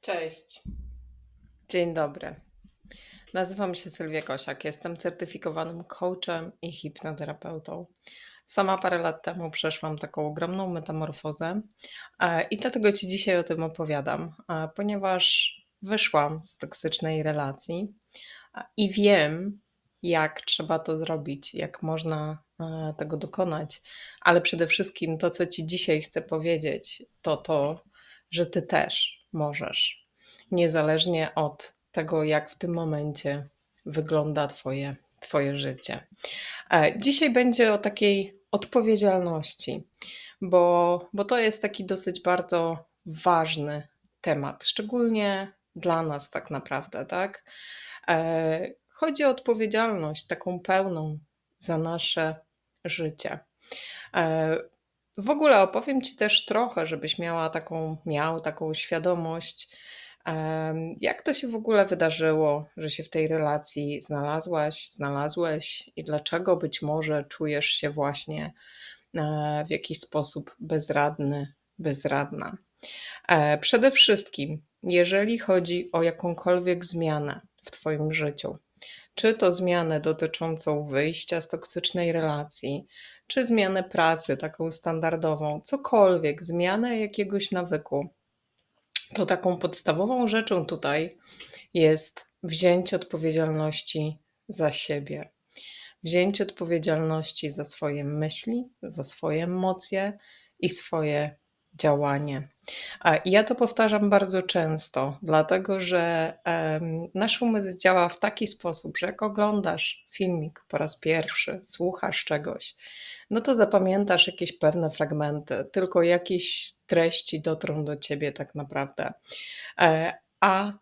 Cześć. Dzień dobry. Nazywam się Sylwia Kosiak. Jestem certyfikowanym coachem i hipnoterapeutą. Sama parę lat temu przeszłam taką ogromną metamorfozę e, i dlatego Ci dzisiaj o tym opowiadam, e, ponieważ wyszłam z toksycznej relacji e, i wiem, jak trzeba to zrobić, jak można tego dokonać, ale przede wszystkim to, co Ci dzisiaj chcę powiedzieć, to to, że Ty też możesz, niezależnie od tego, jak w tym momencie wygląda Twoje, twoje życie. E, Dzisiaj będzie o takiej odpowiedzialności, bo, bo to jest taki dosyć bardzo ważny temat, szczególnie dla nas, tak naprawdę, tak? E, Chodzi o odpowiedzialność taką pełną za nasze życie. W ogóle opowiem Ci też trochę, żebyś miała taką, miał taką świadomość, jak to się w ogóle wydarzyło, że się w tej relacji znalazłaś, znalazłeś i dlaczego być może czujesz się właśnie e, w jakiś sposób bezradny, bezradna. E, Przede wszystkim, jeżeli chodzi o jakąkolwiek zmianę w Twoim życiu, czy to zmianę dotyczącą wyjścia z toksycznej relacji, czy zmianę pracy taką standardową, cokolwiek, zmianę jakiegoś nawyku, to taką podstawową rzeczą tutaj jest wzięcie odpowiedzialności za siebie. Wzięcie odpowiedzialności za swoje myśli, za swoje emocje i swoje działanie. Ja to powtarzam bardzo często, dlatego że nasz umysł działa w taki sposób, że jak oglądasz filmik po raz pierwszy, słuchasz czegoś, no to zapamiętasz jakieś pewne fragmenty, tylko jakieś treści dotrą do ciebie tak naprawdę. E, A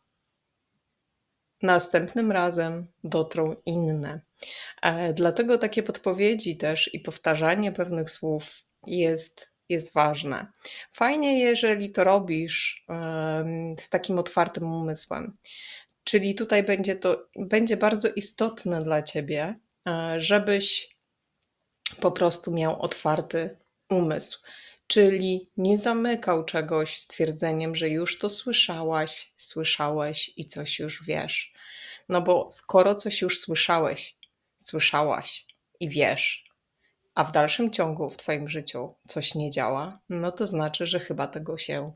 następnym razem dotrą inne. E, Dlatego takie podpowiedzi też i powtarzanie pewnych słów jest, jest ważne. Fajnie, jeżeli to robisz z takim otwartym umysłem. Czyli tutaj będzie to będzie bardzo istotne dla ciebie, e, żebyś po prostu miał otwarty umysł. Czyli nie zamykał czegoś stwierdzeniem, że już to słyszałaś, słyszałeś i coś już wiesz. No bo skoro coś już słyszałeś, słyszałaś i wiesz, a w dalszym ciągu w Twoim życiu coś nie działa, no to znaczy, że chyba tego się,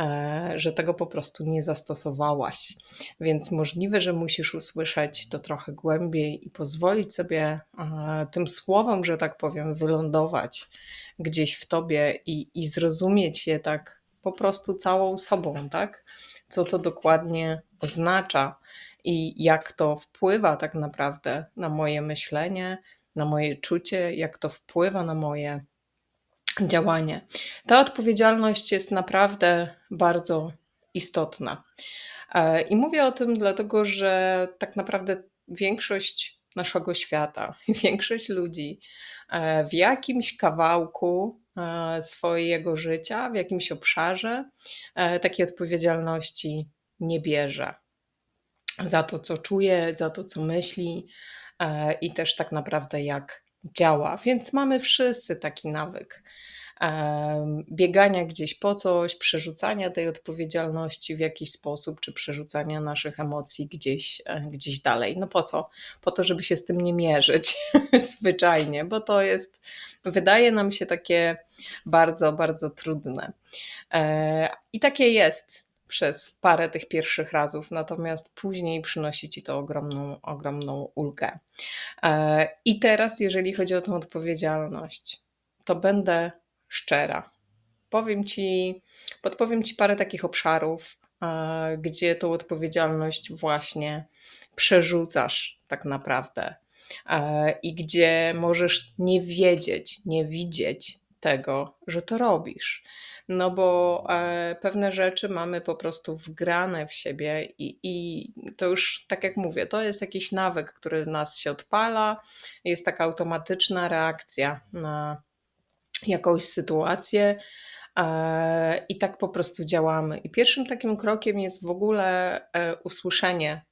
e, że tego po prostu nie zastosowałaś. Więc możliwe, że musisz usłyszeć to trochę głębiej i pozwolić sobie e, tym słowom, że tak powiem, wylądować gdzieś w Tobie i, i zrozumieć je tak po prostu całą sobą, tak? Co to dokładnie oznacza i jak to wpływa tak naprawdę na moje myślenie, na moje czucie, jak to wpływa na moje działanie. Ta odpowiedzialność jest naprawdę bardzo istotna. E, I mówię o tym dlatego, że tak naprawdę większość naszego świata, większość ludzi e, w jakimś kawałku e, swojego życia, w jakimś obszarze takiej odpowiedzialności nie bierze za to, co czuje, za to, co myśli i też tak naprawdę jak działa. Więc mamy wszyscy taki nawyk biegania gdzieś po coś, przerzucania tej odpowiedzialności w jakiś sposób, czy przerzucania naszych emocji gdzieś, e, gdzieś dalej. No po co? Po to, żeby się z tym nie mierzyć zwyczajnie, bo to jest, wydaje nam się takie bardzo, bardzo trudne. E, I takie jest przez parę tych pierwszych razów, natomiast później przynosi ci to ogromną, ogromną ulgę. E, I teraz, jeżeli chodzi o tą odpowiedzialność, to będę szczera. Powiem ci, podpowiem ci parę takich obszarów, e, gdzie tą odpowiedzialność właśnie przerzucasz tak naprawdę e, i gdzie możesz nie wiedzieć, nie widzieć tego, że to robisz. No bo e, pewne rzeczy mamy po prostu wgrane w siebie i, i to już, tak jak mówię, to jest jakiś nawyk, który nas się odpala, jest taka automatyczna reakcja na jakąś sytuację. e, I tak po prostu działamy. I pierwszym takim krokiem jest w ogóle e, usłyszenie,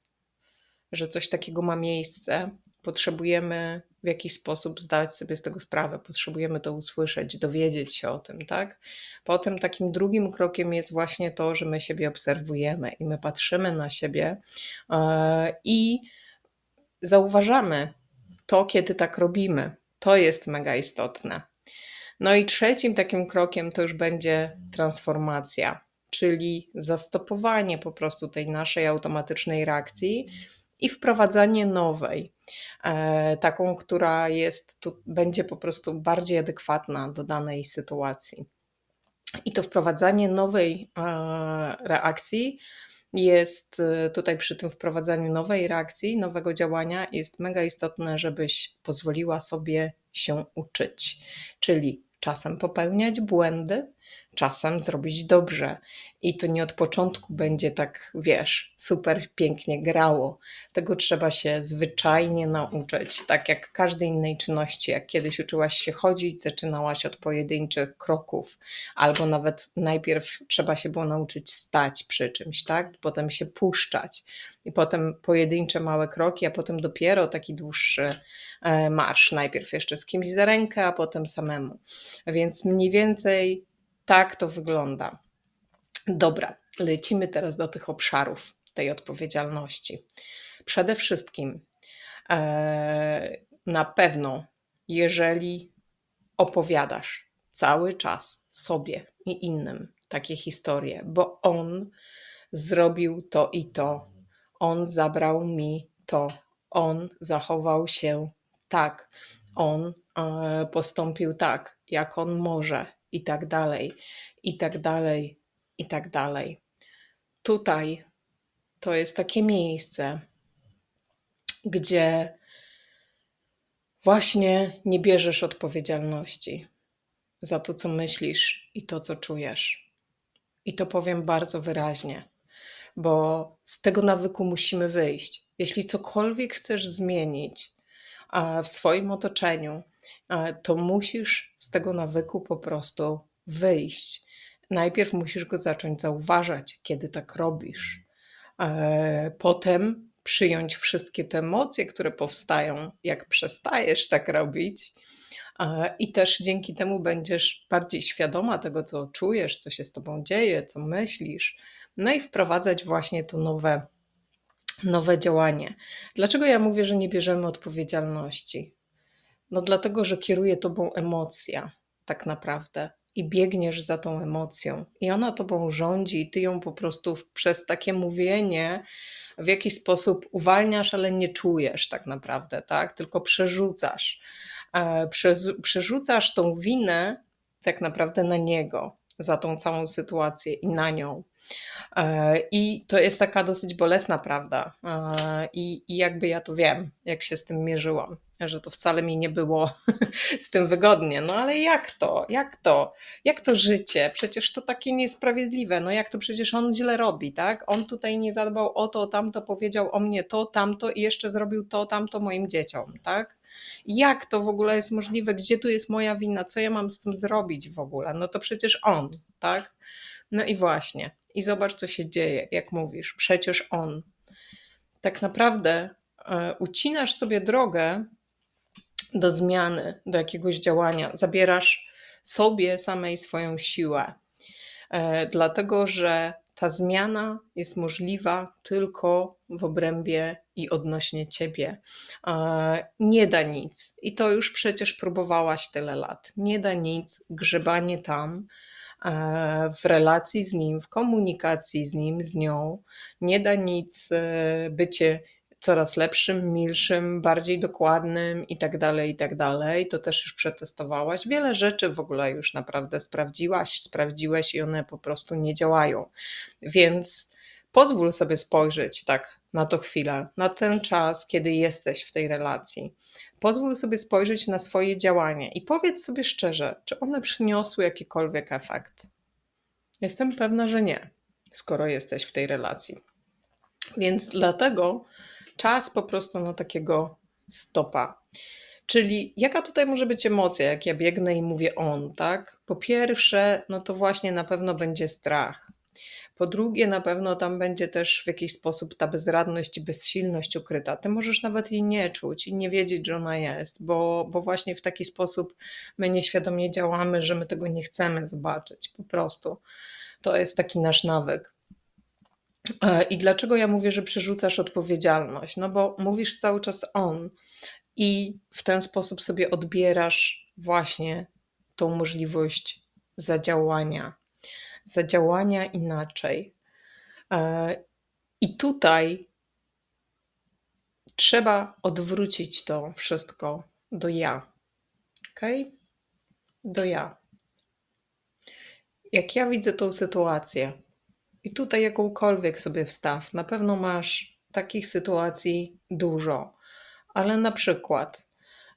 że coś takiego ma miejsce. Potrzebujemy w jakiś sposób zdać sobie z tego sprawę. Potrzebujemy to usłyszeć, dowiedzieć się o tym, tak? Potem takim drugim krokiem jest właśnie to, że my siebie obserwujemy i my patrzymy na siebie e, i zauważamy to, kiedy tak robimy. To jest mega istotne. No i trzecim takim krokiem to już będzie transformacja, czyli zastopowanie po prostu tej naszej automatycznej reakcji i wprowadzanie nowej, e, taką, która jest tu, będzie po prostu bardziej adekwatna do danej sytuacji. I to wprowadzanie nowej e, reakcji jest e, tutaj przy tym wprowadzaniu nowej reakcji, nowego działania, jest mega istotne, żebyś pozwoliła sobie się uczyć, czyli czasem popełniać błędy, czasem zrobić dobrze. I to nie od początku będzie tak, wiesz, super pięknie grało. Tego trzeba się zwyczajnie nauczyć, tak jak każdej innej czynności. Jak kiedyś uczyłaś się chodzić, zaczynałaś od pojedynczych kroków, albo nawet najpierw trzeba się było nauczyć stać przy czymś, tak? Potem się puszczać, i potem pojedyncze małe kroki, a potem dopiero taki dłuższy e, marsz. Najpierw jeszcze z kimś za rękę, a potem samemu. Więc mniej więcej tak to wygląda. Dobra, lecimy teraz do tych obszarów tej odpowiedzialności. Przede wszystkim, e, na pewno, jeżeli opowiadasz cały czas sobie i innym takie historie, bo on zrobił to i to, on zabrał mi to, on zachował się tak, on e, postąpił tak, jak on może, i tak dalej, i tak dalej, i tak dalej. Tutaj to jest takie miejsce, gdzie właśnie nie bierzesz odpowiedzialności za to, co myślisz i to, co czujesz. I to powiem bardzo wyraźnie, bo z tego nawyku musimy wyjść. Jeśli cokolwiek chcesz zmienić w swoim otoczeniu, to musisz z tego nawyku po prostu wyjść. Najpierw musisz go zacząć zauważać, kiedy tak robisz. E, potem przyjąć wszystkie te emocje, które powstają, jak przestajesz tak robić. I też dzięki temu będziesz bardziej świadoma tego, co czujesz, co się z tobą dzieje, co myślisz. No i wprowadzać właśnie to nowe, nowe działanie. Dlaczego ja mówię, że nie bierzemy odpowiedzialności? No dlatego, że kieruje tobą emocja, tak naprawdę, i biegniesz za tą emocją, i ona tobą rządzi, i ty ją po prostu przez takie mówienie w jakiś sposób uwalniasz, ale nie czujesz tak naprawdę, tak? Tylko przerzucasz. E, przerzucasz tą winę tak naprawdę na niego za tą całą sytuację i na nią. E, I to jest taka dosyć bolesna prawda. E, I, I jakby ja to wiem, jak się z tym mierzyłam, że to wcale mi nie było z tym wygodnie. No ale jak to? Jak to? Jak to życie? Przecież to takie niesprawiedliwe. No jak to przecież on źle robi, tak? On tutaj nie zadbał o to, tamto, powiedział o mnie to, tamto i jeszcze zrobił to, tamto moim dzieciom, tak? Jak to w ogóle jest możliwe? Gdzie tu jest moja wina? Co ja mam z tym zrobić w ogóle? No to przecież on, tak? No i właśnie. I zobacz, co się dzieje, jak mówisz. Przecież on. Tak naprawdę e, ucinasz sobie drogę do zmiany, do jakiegoś działania. Zabierasz sobie samej swoją siłę. E, dlatego, że ta zmiana jest możliwa tylko w obrębie i odnośnie ciebie. E, nie da nic. I to już przecież próbowałaś tyle lat. Nie da nic, grzebanie tam E, w relacji z nim, w komunikacji z nim, z nią. Nie da nic bycie coraz lepszym, milszym, bardziej dokładnym i tak dalej, i tak dalej. To też już przetestowałaś. Wiele rzeczy w ogóle już naprawdę sprawdziłaś, sprawdziłeś i one po prostu nie działają. Więc pozwól sobie spojrzeć tak na to chwilę, na ten czas, kiedy jesteś w tej relacji pozwól sobie spojrzeć na swoje działania i powiedz sobie szczerze, czy one przyniosły jakikolwiek efekt. Jestem pewna, że nie, skoro jesteś w tej relacji. Więc dlatego czas po prostu na takiego stopa. Czyli jaka tutaj może być emocja, jak ja biegnę i mówię on, tak? Po pierwsze, no to właśnie na pewno będzie strach. Po drugie, na pewno tam będzie też w jakiś sposób ta bezradność i bezsilność ukryta. Ty możesz nawet jej nie czuć i nie wiedzieć, że ona jest, bo, bo właśnie w taki sposób my nieświadomie działamy, że my tego nie chcemy zobaczyć. Po prostu to jest taki nasz nawyk. E, I dlaczego ja mówię, że przerzucasz odpowiedzialność? No bo mówisz cały czas on i w ten sposób sobie odbierasz właśnie tą możliwość zadziałania, zadziałania inaczej. E, I tutaj trzeba odwrócić to wszystko do ja. Ok? Do ja. Jak ja widzę tą sytuację, i tutaj jakąkolwiek sobie wstaw, na pewno masz takich sytuacji dużo, ale na przykład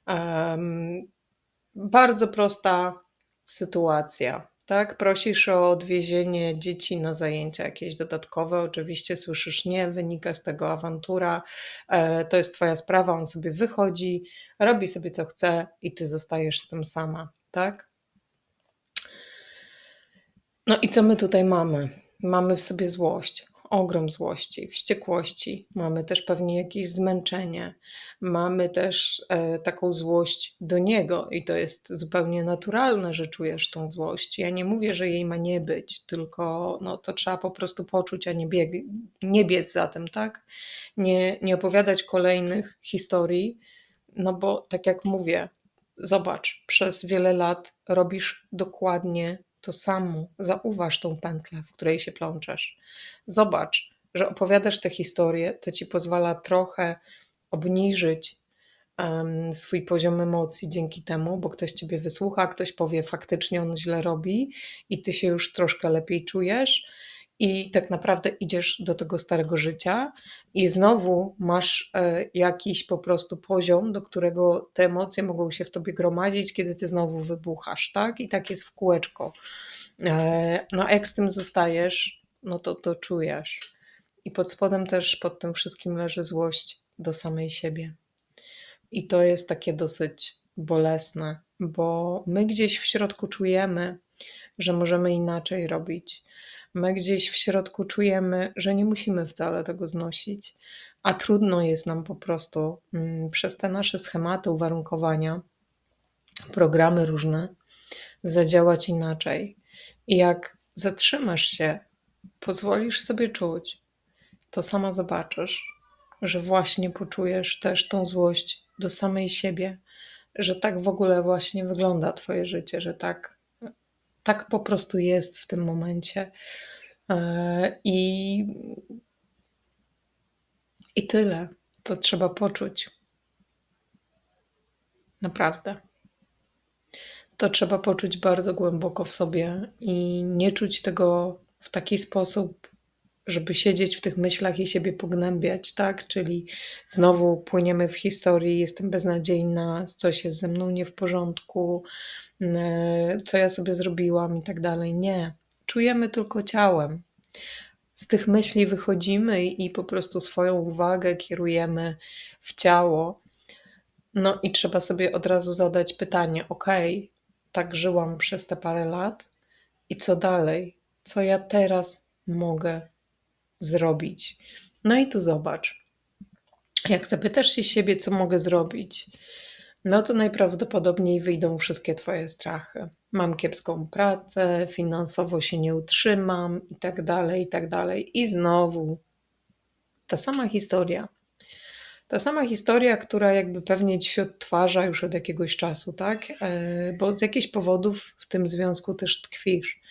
um, bardzo prosta sytuacja. Tak, prosisz o odwiezienie dzieci na zajęcia jakieś dodatkowe. Oczywiście słyszysz nie, wynika z tego awantura. E, to jest Twoja sprawa, on sobie wychodzi, robi sobie co chce i Ty zostajesz z tym sama, tak? No i co my tutaj mamy? Mamy w sobie złość, ogrom złości, wściekłości, mamy też pewnie jakieś zmęczenie, mamy też e, taką złość do niego i to jest zupełnie naturalne, że czujesz tą złość. Ja nie mówię, że jej ma nie być, tylko no, to trzeba po prostu poczuć, a nie, bieg, nie biec za tym, tak? Nie, nie opowiadać kolejnych historii, no bo tak jak mówię, zobacz, przez wiele lat robisz dokładnie to samo. Zauważ tą pętlę, w której się plączesz. Zobacz, że opowiadasz tę historię, to ci pozwala trochę obniżyć um, swój poziom emocji dzięki temu, bo ktoś ciebie wysłucha, ktoś powie, faktycznie on źle robi i ty się już troszkę lepiej czujesz i tak naprawdę idziesz do tego starego życia i znowu masz e, jakiś po prostu poziom, do którego te emocje mogą się w tobie gromadzić, kiedy ty znowu wybuchasz, tak? I tak jest w kółeczko. E, no jak z tym zostajesz, no to to czujesz. I pod spodem też pod tym wszystkim leży złość do samej siebie. I to jest takie dosyć bolesne, bo my gdzieś w środku czujemy, że możemy inaczej robić, my gdzieś w środku czujemy, że nie musimy wcale tego znosić, a trudno jest nam po prostu mm, przez te nasze schematy, uwarunkowania, programy różne zadziałać inaczej. I jak zatrzymasz się, pozwolisz sobie czuć, to sama zobaczysz, że właśnie poczujesz też tą złość do samej siebie, że tak w ogóle właśnie wygląda Twoje życie, że tak tak po prostu jest w tym momencie. E, I, i tyle. To trzeba poczuć. Naprawdę. To trzeba poczuć bardzo głęboko w sobie i nie czuć tego w taki sposób, żeby siedzieć w tych myślach i siebie pognębiać, tak? Czyli znowu płyniemy w historii, jestem beznadziejna, coś jest ze mną nie w porządku, e, co ja sobie zrobiłam i tak dalej. Nie. Czujemy tylko ciałem. Z tych myśli wychodzimy i po prostu swoją uwagę kierujemy w ciało. No i trzeba sobie od razu zadać pytanie: OK, tak żyłam przez te parę lat, i co dalej? Co ja teraz mogę zrobić. No i tu zobacz. Jak zapytasz się siebie, co mogę zrobić, no to najprawdopodobniej wyjdą wszystkie Twoje strachy. Mam kiepską pracę, finansowo się nie utrzymam, i tak dalej, i tak dalej. I znowu ta sama historia. Ta sama historia, która jakby pewnie ci się odtwarza już od jakiegoś czasu, tak? E, bo z jakichś powodów w tym związku też tkwisz.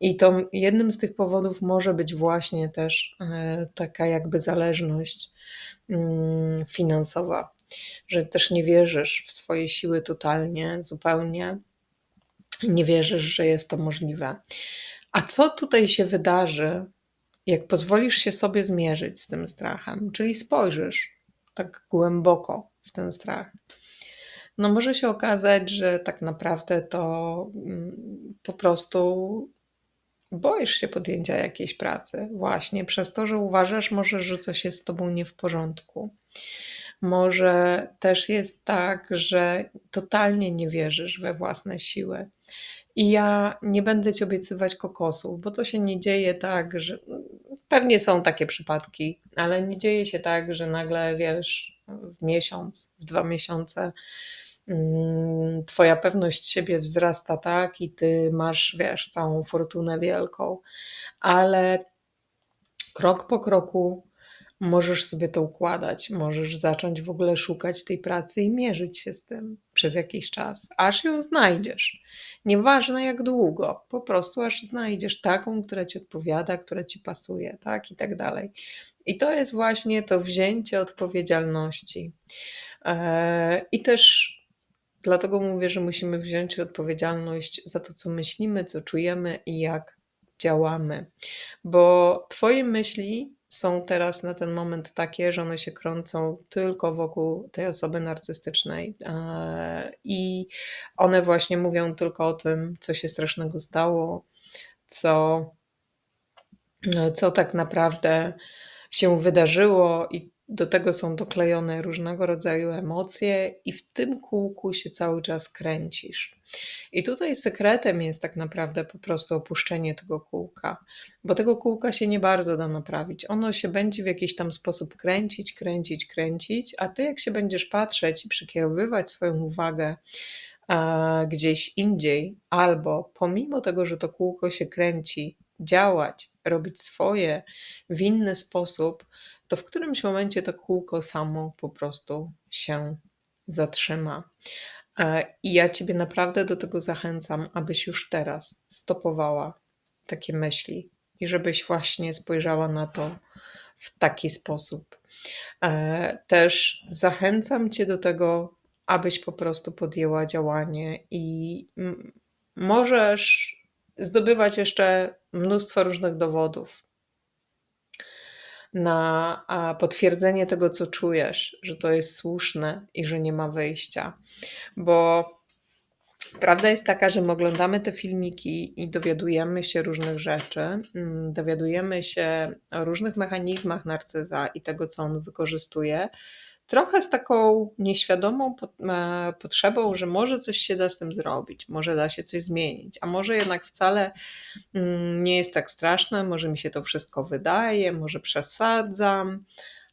I to jednym z tych powodów może być właśnie też e, taka jakby zależność mm, finansowa, że też nie wierzysz w swoje siły totalnie, zupełnie. Nie wierzysz, że jest to możliwe. A co tutaj się wydarzy, jak pozwolisz się sobie zmierzyć z tym strachem, czyli spojrzysz tak głęboko w ten strach? No może się okazać, że tak naprawdę to mm, po prostu boisz się podjęcia jakiejś pracy, właśnie przez to, że uważasz może, że coś jest z tobą nie w porządku. Może też jest tak, że totalnie nie wierzysz we własne siły I ja nie będę ci obiecywać kokosów, bo to się nie dzieje tak, że pewnie są takie przypadki, ale nie dzieje się tak, że nagle wiesz, w miesiąc, w dwa miesiące twoja pewność siebie wzrasta tak i ty masz, wiesz, całą fortunę wielką, ale krok po kroku możesz sobie to układać, możesz zacząć w ogóle szukać tej pracy i mierzyć się z tym przez jakiś czas, aż ją znajdziesz. Nieważne jak długo, po prostu aż znajdziesz taką, która ci odpowiada, która ci pasuje, tak i tak dalej. I to jest właśnie to wzięcie odpowiedzialności. Eee, I też dlatego mówię, że musimy wziąć odpowiedzialność za to, co myślimy, co czujemy i jak działamy. Bo Twoje myśli są teraz na ten moment takie, że one się krącą tylko wokół tej osoby narcystycznej i one właśnie mówią tylko o tym, co się strasznego stało, co, co tak naprawdę się wydarzyło i do tego są doklejone różnego rodzaju emocje, i w tym kółku się cały czas kręcisz. I tutaj sekretem jest tak naprawdę po prostu opuszczenie tego kółka, bo tego kółka się nie bardzo da naprawić. Ono się będzie w jakiś tam sposób kręcić, kręcić, kręcić, a ty, jak się będziesz patrzeć i przekierowywać swoją uwagę gdzieś indziej, albo pomimo tego, że to kółko się kręci, działać, robić swoje w inny sposób, to w którymś momencie to kółko samo po prostu się zatrzyma. E, I ja Ciebie naprawdę do tego zachęcam, abyś już teraz stopowała takie myśli i żebyś właśnie spojrzała na to w taki sposób. E, też zachęcam Cię do tego, abyś po prostu podjęła działanie i możesz zdobywać jeszcze mnóstwo różnych dowodów na potwierdzenie tego, co czujesz, że to jest słuszne i że nie ma wyjścia. Bo prawda jest taka, że my oglądamy te filmiki i dowiadujemy się różnych rzeczy, mm, dowiadujemy się o różnych mechanizmach narcyza i tego, co on wykorzystuje trochę z taką nieświadomą e, potrzebą, że może coś się da z tym zrobić, może da się coś zmienić, a może jednak wcale mm, nie jest tak straszne, może mi się to wszystko wydaje, może przesadzam,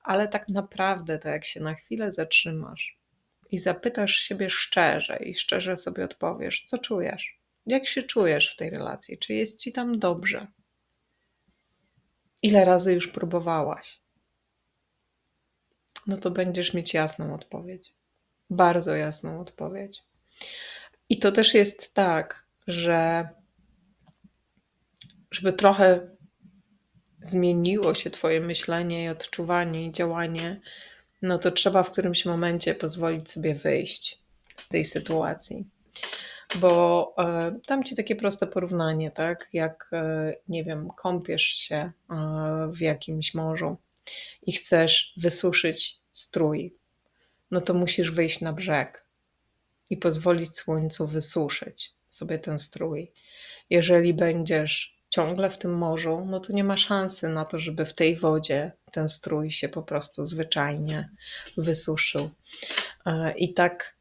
ale tak naprawdę to jak się na chwilę zatrzymasz i zapytasz siebie szczerze i szczerze sobie odpowiesz, co czujesz, jak się czujesz w tej relacji, czy jest ci tam dobrze, ile razy już próbowałaś no to będziesz mieć jasną odpowiedź. Bardzo jasną odpowiedź. I to też jest tak, że żeby trochę zmieniło się Twoje myślenie i odczuwanie i działanie, no to trzeba w którymś momencie pozwolić sobie wyjść z tej sytuacji. Bo e, dam Ci takie proste porównanie, tak? Jak, e, nie wiem, kąpiesz się e, w jakimś morzu i chcesz wysuszyć strój, no to musisz wyjść na brzeg i pozwolić słońcu wysuszyć sobie ten strój. Jeżeli będziesz ciągle w tym morzu, no to nie ma szansy na to, żeby w tej wodzie ten strój się po prostu zwyczajnie wysuszył. E, I tak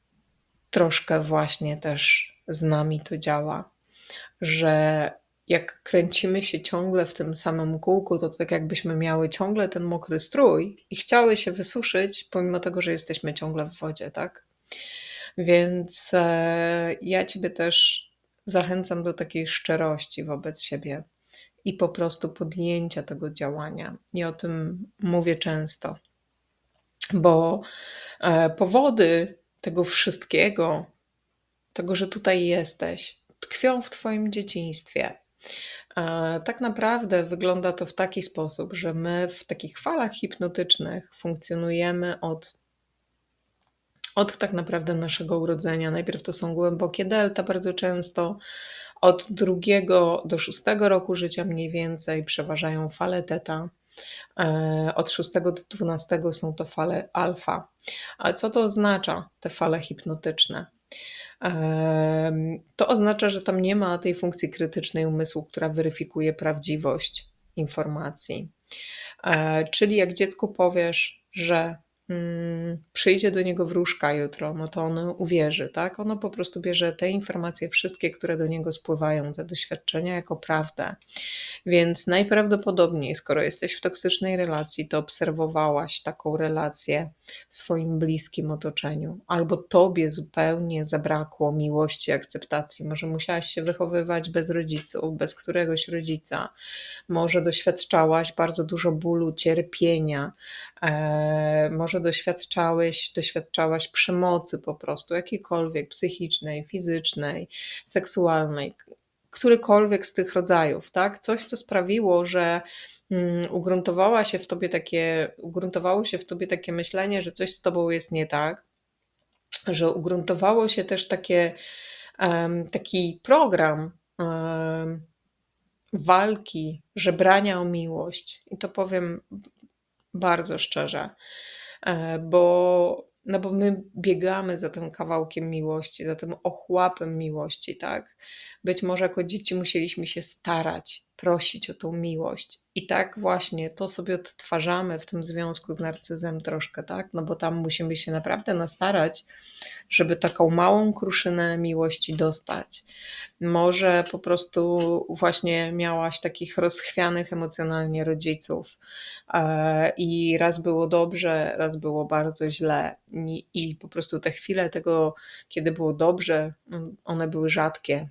troszkę właśnie też z nami to działa, że jak kręcimy się ciągle w tym samym kółku, to tak jakbyśmy miały ciągle ten mokry strój i chciały się wysuszyć, pomimo tego, że jesteśmy ciągle w wodzie, tak? Więc e, ja Ciebie też zachęcam do takiej szczerości wobec siebie i po prostu podjęcia tego działania. I o tym mówię często, bo e, powody tego wszystkiego, tego, że tutaj jesteś, tkwią w Twoim dzieciństwie. Tak naprawdę wygląda to w taki sposób, że my w takich falach hipnotycznych funkcjonujemy od, od tak naprawdę naszego urodzenia. Najpierw to są głębokie delta bardzo często, od drugiego do szóstego roku życia mniej więcej przeważają fale teta. E, od 6 do 12 są to fale alfa. A co to oznacza, te fale hipnotyczne? To oznacza, że tam nie ma tej funkcji krytycznej umysłu, która weryfikuje prawdziwość informacji. E, czyli jak dziecku powiesz, że mm, przyjdzie do niego wróżka jutro, no to on uwierzy, tak? Ono po prostu bierze te informacje, wszystkie, które do niego spływają, te doświadczenia jako prawdę. Więc najprawdopodobniej, skoro jesteś w toksycznej relacji, to obserwowałaś taką relację w swoim bliskim otoczeniu, albo tobie zupełnie zabrakło miłości, akceptacji. Może musiałaś się wychowywać bez rodziców, bez któregoś rodzica, może doświadczałaś bardzo dużo bólu, cierpienia, e, może doświadczałeś, doświadczałaś przemocy po prostu, jakiejkolwiek psychicznej, fizycznej, seksualnej, którykolwiek z tych rodzajów, tak? Coś, co sprawiło, że mm, ugruntowała się w tobie takie, ugruntowało się w tobie takie myślenie, że coś z tobą jest nie tak, że ugruntowało się też takie, taki program walki, żebrania o miłość. I to powiem bardzo szczerze, e, bo no bo my biegamy za tym kawałkiem miłości, za tym ochłapem miłości, tak? Być może jako dzieci musieliśmy się starać, prosić o tą miłość. I tak właśnie to sobie odtwarzamy w tym związku z narcyzem troszkę, tak? No bo tam musimy się naprawdę nastarać, żeby taką małą kruszynę miłości dostać. Może po prostu właśnie miałaś takich rozchwianych emocjonalnie rodziców e, i raz było dobrze, raz było bardzo źle. I, po prostu te chwile tego, kiedy było dobrze, mm, one były rzadkie,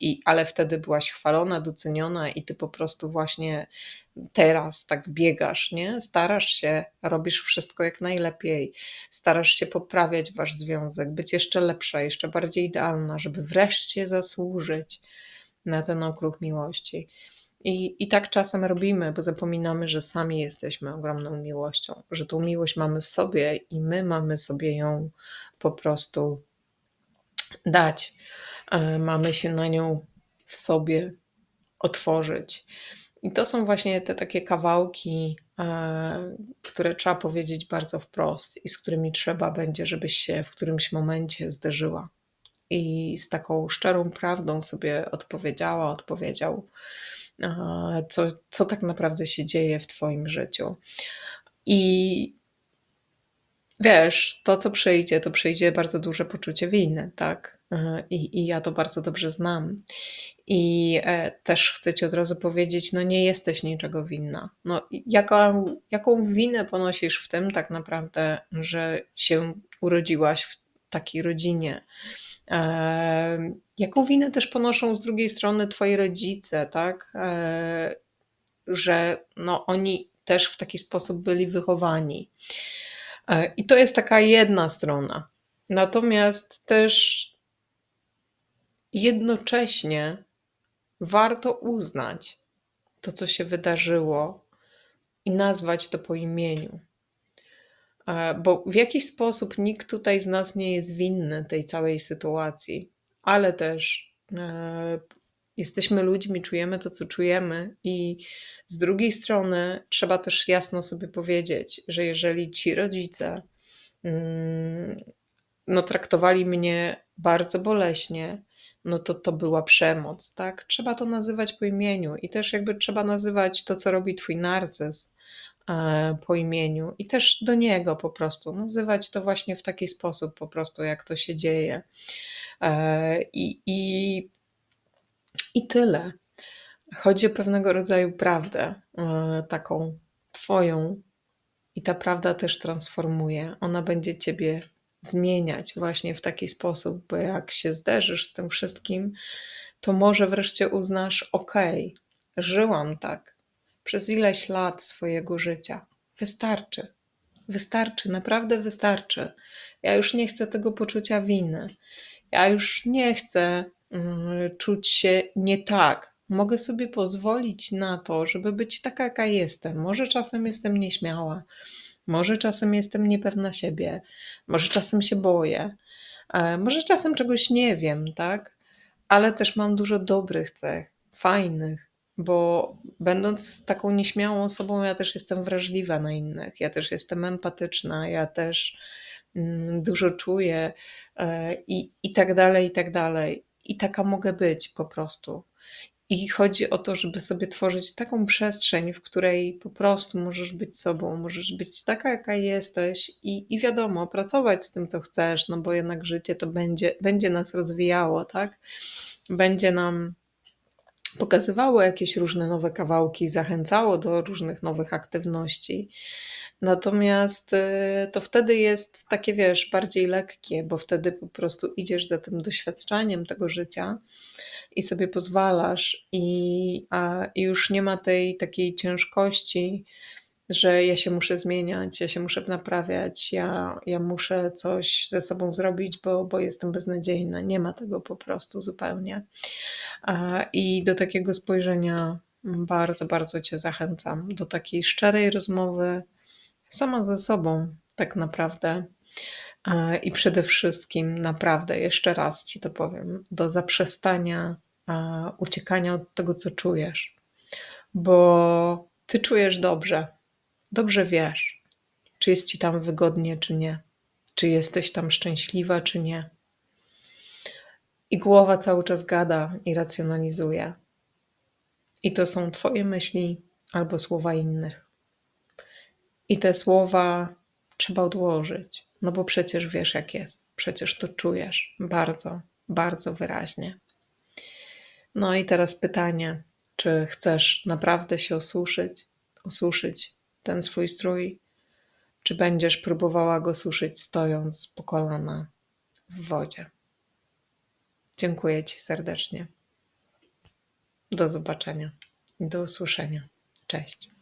i, ale wtedy byłaś chwalona, doceniona i ty po prostu właśnie teraz tak biegasz, nie? Starasz się, robisz wszystko jak najlepiej, starasz się poprawiać wasz związek, być jeszcze lepsza, jeszcze bardziej idealna, żeby wreszcie zasłużyć na ten okruch miłości. I, I tak czasem robimy, bo zapominamy, że sami jesteśmy ogromną miłością, że tą miłość mamy w sobie i my mamy sobie ją po prostu dać. E, mamy się na nią w sobie otworzyć. I to są właśnie te takie kawałki, e, które trzeba powiedzieć bardzo wprost i z którymi trzeba będzie, żebyś się w którymś momencie zderzyła. I z taką szczerą prawdą sobie odpowiedziała, odpowiedział, e, co, co tak naprawdę się dzieje w Twoim życiu. I wiesz, to co przyjdzie, to przyjdzie bardzo duże poczucie winy, tak? I, I ja to bardzo dobrze znam. I e, też chcę Ci od razu powiedzieć, no nie jesteś niczego winna. No, jaką, jaką winę ponosisz w tym tak naprawdę, że się urodziłaś w takiej rodzinie? E, jaką winę też ponoszą z drugiej strony Twoi rodzice, tak? E, że no, oni też w taki sposób byli wychowani. I to jest taka jedna strona. Natomiast też jednocześnie warto uznać to, co się wydarzyło i nazwać to po imieniu. E, bo w jakiś sposób nikt tutaj z nas nie jest winny tej całej sytuacji, ale też e, jesteśmy ludźmi, czujemy to, co czujemy, i z drugiej strony trzeba też jasno sobie powiedzieć, że jeżeli ci rodzice mm, no, traktowali mnie bardzo boleśnie, no to to była przemoc, tak? Trzeba to nazywać po imieniu i też jakby trzeba nazywać to, co robi twój narcyz e, po imieniu i też do niego po prostu nazywać to właśnie w taki sposób po prostu, jak to się dzieje. E, I, i, i tyle. Chodzi o pewnego rodzaju prawdę, e, taką twoją, i ta prawda też transformuje. Ona będzie ciebie zmieniać właśnie w taki sposób, bo jak się zderzysz z tym wszystkim, to może wreszcie uznasz: OK, żyłam tak przez ileś lat swojego życia. Wystarczy. Wystarczy, naprawdę wystarczy. Ja już nie chcę tego poczucia winy. Ja już nie chcę mm, czuć się nie tak. Mogę sobie pozwolić na to, żeby być taka, jaka jestem. Może czasem jestem nieśmiała, może czasem jestem niepewna siebie, może czasem się boję, e, może czasem czegoś nie wiem, tak? Ale też mam dużo dobrych cech, fajnych, bo będąc taką nieśmiałą osobą, ja też jestem wrażliwa na innych, ja też jestem empatyczna, ja też mm, dużo czuję e, i, i tak dalej, i tak dalej. I taka mogę być po prostu. I chodzi o to, żeby sobie tworzyć taką przestrzeń, w której po prostu możesz być sobą, możesz być taka, jaka jesteś i, i wiadomo, pracować z tym, co chcesz, no bo jednak życie to będzie, będzie nas rozwijało, tak? Będzie nam pokazywało jakieś różne nowe kawałki, zachęcało do różnych nowych aktywności. Natomiast y, to wtedy jest takie, wiesz, bardziej lekkie, bo wtedy po prostu idziesz za tym doświadczaniem tego życia i sobie pozwalasz, i, a, i już nie ma tej takiej ciężkości, że ja się muszę zmieniać, ja się muszę naprawiać, ja, ja muszę coś ze sobą zrobić, bo, bo jestem beznadziejna. Nie ma tego po prostu zupełnie. I do takiego spojrzenia bardzo, bardzo Cię zachęcam, do takiej szczerej rozmowy sama ze sobą, tak naprawdę. A, I przede wszystkim, naprawdę, jeszcze raz Ci to powiem, do zaprzestania a, uciekania od tego, co czujesz, bo Ty czujesz dobrze, dobrze wiesz, czy jest Ci tam wygodnie, czy nie, czy jesteś tam szczęśliwa, czy nie. I głowa cały czas gada i racjonalizuje. I to są Twoje myśli albo słowa innych. I te słowa trzeba odłożyć, no bo przecież wiesz, jak jest. Przecież to czujesz bardzo, bardzo wyraźnie. No i teraz pytanie, czy chcesz naprawdę się osuszyć, osuszyć ten swój strój, czy będziesz próbowała go suszyć stojąc po kolana w wodzie? Dziękuję Ci serdecznie. Do zobaczenia i do usłyszenia. Cześć.